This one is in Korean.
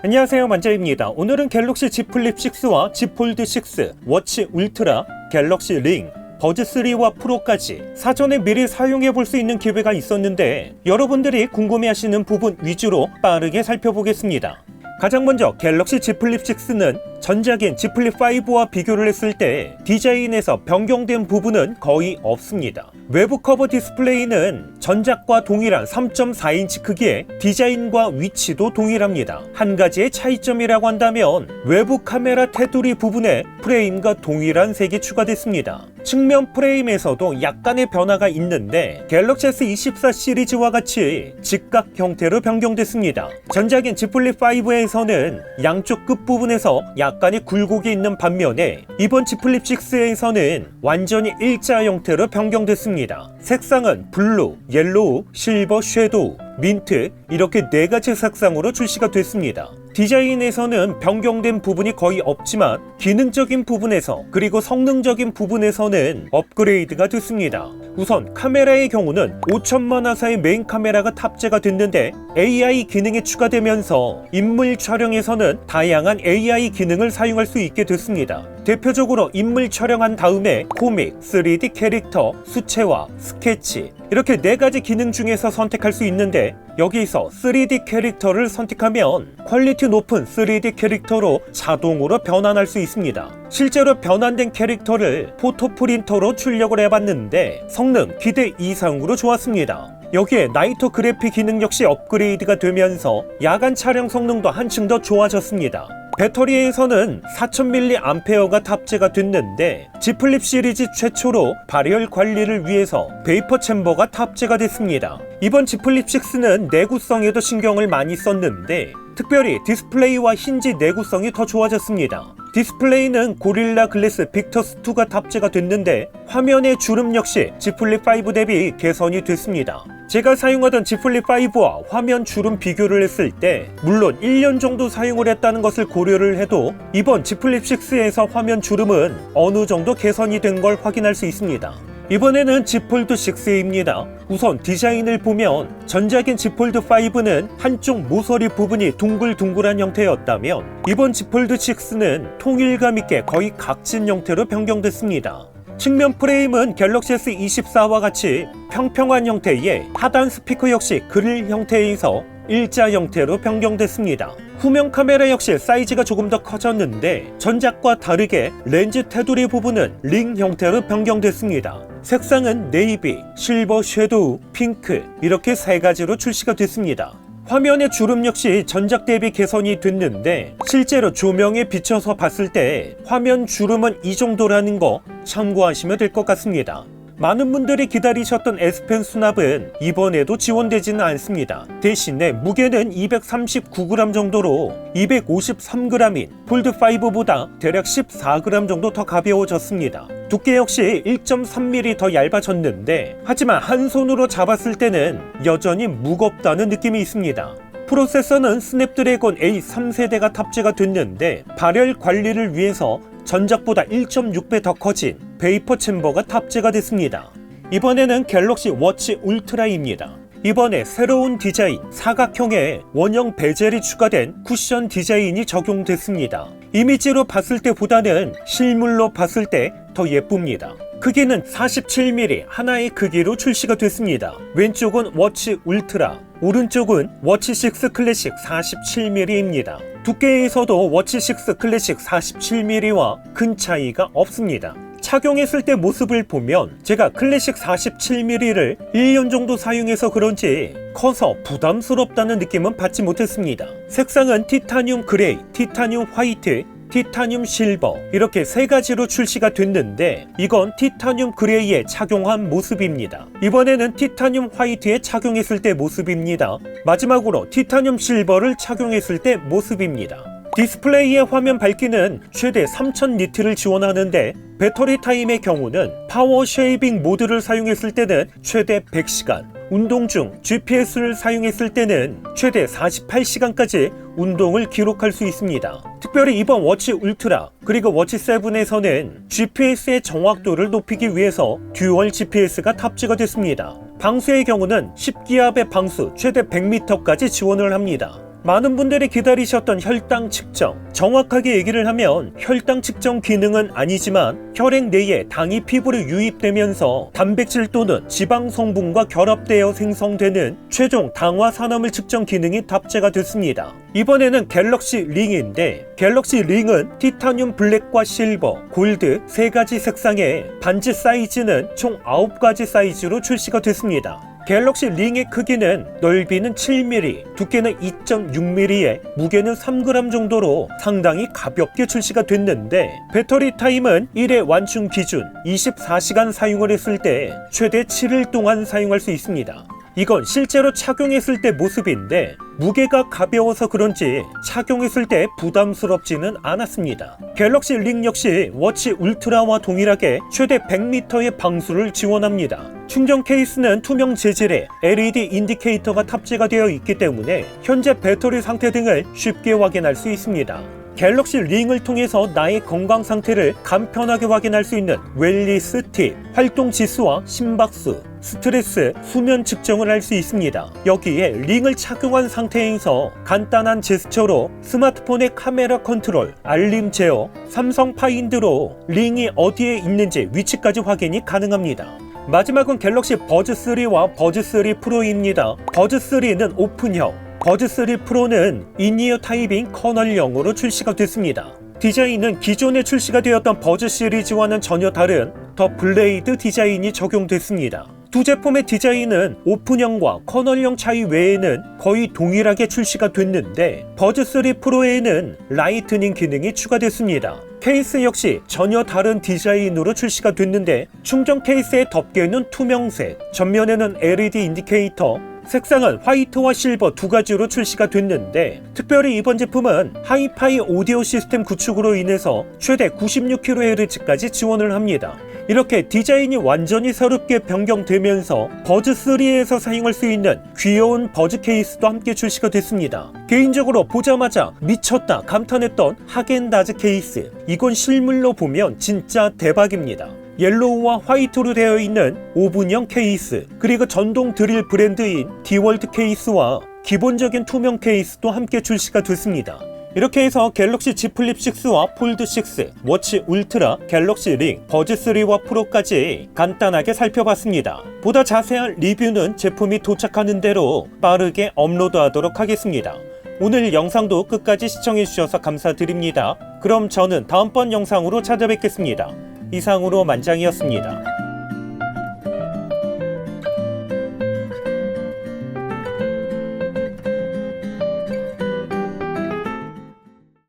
안녕하세요 만자입니다 오늘은 갤럭시 Z 플립 6와 Z 폴드 6, 워치 울트라, 갤럭시 링, 버즈 3와 프로까지 사전에 미리 사용해 볼 수 있는 기회가 있었는데 여러분들이 궁금해하시는 부분 위주로 빠르게 살펴보겠습니다. 가장 먼저 갤럭시 Z 플립 6는 전작인 Z 플립 5와 비교를 했을 때 디자인에서 변경된 부분은 거의 없습니다. 외부 커버 디스플레이는 전작과 동일한 3.4인치 크기에 디자인과 위치도 동일합니다. 한 가지의 차이점이라고 한다면 외부 카메라 테두리 부분에 프레임과 동일한 색이 추가됐습니다. 측면 프레임에서도 약간의 변화가 있는데 갤럭시 S24 시리즈와 같이 직각 형태로 변경됐습니다. 전작인 Z 플립 5에서는 양쪽 끝 부분에서 약간의 굴곡이 있는 반면에 이번 Z 플립 6에서는 완전히 일자 형태로 변경됐습니다. 색상은 블루, 옐로우, 실버, 섀도우, 민트 이렇게 네 가지 색상으로 출시가 됐습니다. 디자인에서는 변경된 부분이 거의 없지만 기능적인 부분에서 그리고 성능적인 부분에서는 업그레이드가 됐습니다. 우선 카메라의 경우는 5천만 화사의 메인 카메라가 탑재가 됐는데 AI 기능이 추가되면서 인물 촬영에서는 다양한 AI 기능을 사용할 수 있게 됐습니다. 대표적으로 인물 촬영한 다음에 코믹, 3D 캐릭터, 수채화, 스케치 이렇게 네 가지 기능 중에서 선택할 수 있는데 여기서 3D 캐릭터를 선택하면 퀄리티 높은 3D 캐릭터로 자동으로 변환할 수 있습니다. 실제로 변환된 캐릭터를 포토 프린터로 출력을 해봤는데 성능 기대 이상으로 좋았습니다. 여기에 나이터 그래픽 기능 역시 업그레이드가 되면서 야간 촬영 성능도 한층 더 좋아졌습니다. 배터리에서는 4000mAh가 탑재가 됐는데 Z 플립 시리즈 최초로 발열 관리를 위해서 베이퍼 챔버가 탑재가 됐습니다. 이번 Z 플립 6는 내구성에도 신경을 많이 썼는데 특별히 디스플레이와 힌지 내구성이 더 좋아졌습니다. 디스플레이는 고릴라 글래스 빅터스2가 탑재가 됐는데 화면의 주름 역시 Z 플립 5 대비 개선이 됐습니다. 제가 사용하던 Z 플립 5와 화면 주름 비교를 했을 때 물론 1년 정도 사용을 했다는 것을 고려를 해도 이번 Z 플립 6에서 화면 주름은 어느 정도 개선이 된 걸 확인할 수 있습니다. 이번에는 Z 폴드 6입니다. 우선 디자인을 보면 전작인 Z 폴드 5는 한쪽 모서리 부분이 둥글둥글한 형태였다면 이번 Z 폴드 6는 통일감 있게 거의 각진 형태로 변경됐습니다. 측면 프레임은 갤럭시 S24와 같이 평평한 형태의 하단 스피커 역시 그릴 형태에서 일자 형태로 변경됐습니다. 후면 카메라 역시 사이즈가 조금 더 커졌는데 전작과 다르게 렌즈 테두리 부분은 링 형태로 변경됐습니다. 색상은 네이비, 실버 섀도우, 핑크 이렇게 세 가지로 출시가 됐습니다. 화면의 주름 역시 전작 대비 개선이 됐는데 실제로 조명에 비춰서 봤을 때 화면 주름은 이 정도라는 거 참고하시면 될 것 같습니다. 많은 분들이 기다리셨던 S펜 수납은 이번에도 지원되지는 않습니다. 대신에 무게는 239g 정도로 253g인 폴드5보다 대략 14g 정도 더 가벼워졌습니다. 두께 역시 1.3mm 더 얇아졌는데 하지만 한 손으로 잡았을 때는 여전히 무겁다는 느낌이 있습니다. 프로세서는 스냅드래곤 A 3세대가 탑재가 됐는데 발열 관리를 위해서 전작보다 1.6배 더 커진 베이퍼 챔버가 탑재가 됐습니다. 이번에는 갤럭시 워치 울트라입니다. 이번에 새로운 디자인 사각형의 원형 베젤이 추가된 쿠션 디자인이 적용됐습니다. 이미지로 봤을 때보다는 실물로 봤을 때 더 예쁩니다. 크기는 47mm 하나의 크기로 출시가 됐습니다. 왼쪽은 워치 울트라, 오른쪽은 워치 6 클래식 47mm입니다. 두께에서도 워치 6 클래식 47mm와 큰 차이가 없습니다. 착용했을 때 모습을 보면 제가 클래식 47mm를 1년 정도 사용해서 그런지 커서 부담스럽다는 느낌은 받지 못했습니다. 색상은 티타늄 그레이, 티타늄 화이트, 티타늄 실버 이렇게 세 가지로 출시가 됐는데 이건 티타늄 그레이에 착용한 모습입니다. 이번에는 티타늄 화이트에 착용했을 때 모습입니다. 마지막으로 티타늄 실버를 착용했을 때 모습입니다. 디스플레이의 화면 밝기는 최대 3000 니트를 지원하는데 배터리 타임의 경우는 파워 쉐이빙 모드를 사용했을 때는 최대 100시간, 운동 중 GPS를 사용했을 때는 최대 48시간까지 운동을 기록할 수 있습니다. 특별히 이번 워치 울트라 그리고 워치 7에서는 GPS의 정확도를 높이기 위해서 듀얼 GPS가 탑재가 됐습니다. 방수의 경우는 10기압의 방수 최대 100m까지 지원을 합니다. 많은 분들이 기다리셨던 혈당 측정. 정확하게 얘기를 하면 혈당 측정 기능은 아니지만 혈액 내에 당이 피부로 유입되면서 단백질 또는 지방 성분과 결합되어 생성되는 최종 당화 산화물 측정 기능이 답재가 됐습니다. 이번에는 갤럭시 링인데 갤럭시 링은 티타늄 블랙과 실버, 골드 세 가지 색상의 반지 사이즈는 총 9가지 사이즈로 출시가 됐습니다. 갤럭시 링의 크기는 넓이는 7mm, 두께는 2.6mm에 무게는 3g 정도로 상당히 가볍게 출시가 됐는데 배터리 타임은 1회 완충 기준 24시간 사용을 했을 때 최대 7일 동안 사용할 수 있습니다. 이건 실제로 착용했을 때 모습인데 무게가 가벼워서 그런지 착용했을 때 부담스럽지는 않았습니다. 갤럭시 링 역시 워치 울트라와 동일하게 최대 100m의 방수를 지원합니다. 충전 케이스는 투명 재질의 LED 인디케이터가 탑재가 되어 있기 때문에 현재 배터리 상태 등을 쉽게 확인할 수 있습니다. 갤럭시 링을 통해서 나의 건강 상태를 간편하게 확인할 수 있는 웰리스 팁, 활동 지수와 심박수, 스트레스, 수면 측정을 할 수 있습니다. 여기에 링을 착용한 상태에서 간단한 제스처로 스마트폰의 카메라 컨트롤, 알림 제어, 삼성 파인드로 링이 어디에 있는지 위치까지 확인이 가능합니다. 마지막은 갤럭시 버즈 3와 버즈 3 프로입니다. 버즈 3는 오픈형, 버즈 3 프로는 인이어 타입인 커널형으로 출시가 됐습니다. 디자인은 기존에 출시가 되었던 버즈 시리즈와는 전혀 다른 더 블레이드 디자인이 적용됐습니다. 두 제품의 디자인은 오픈형과 커널형 차이 외에는 거의 동일하게 출시가 됐는데 버즈 3 프로에는 라이트닝 기능이 추가됐습니다. 케이스 역시 전혀 다른 디자인으로 출시가 됐는데 충전 케이스의 덮개는 투명색, 전면에는 LED 인디케이터, 색상은 화이트와 실버 두 가지로 출시가 됐는데 특별히 이번 제품은 하이파이 오디오 시스템 구축으로 인해서 최대 96kHz까지 지원을 합니다. 이렇게 디자인이 완전히 새롭게 변경되면서 버즈 3에서 사용할 수 있는 귀여운 버즈 케이스도 함께 출시가 됐습니다. 개인적으로 보자마자 미쳤다 감탄했던 하겐다즈 케이스. 이건 실물로 보면 진짜 대박입니다. 옐로우와 화이트로 되어 있는 오븐형 케이스, 그리고 전동 드릴 브랜드인 디월드 케이스와 기본적인 투명 케이스도 함께 출시가 됐습니다. 이렇게 해서 갤럭시 Z 플립 6와 폴드 6, 워치 울트라, 갤럭시 링, 버즈 3와 프로까지 간단하게 살펴봤습니다. 보다 자세한 리뷰는 제품이 도착하는 대로 빠르게 업로드하도록 하겠습니다. 오늘 영상도 끝까지 시청해주셔서 감사드립니다. 그럼 저는 다음번 영상으로 찾아뵙겠습니다. 이상으로 만장이었습니다.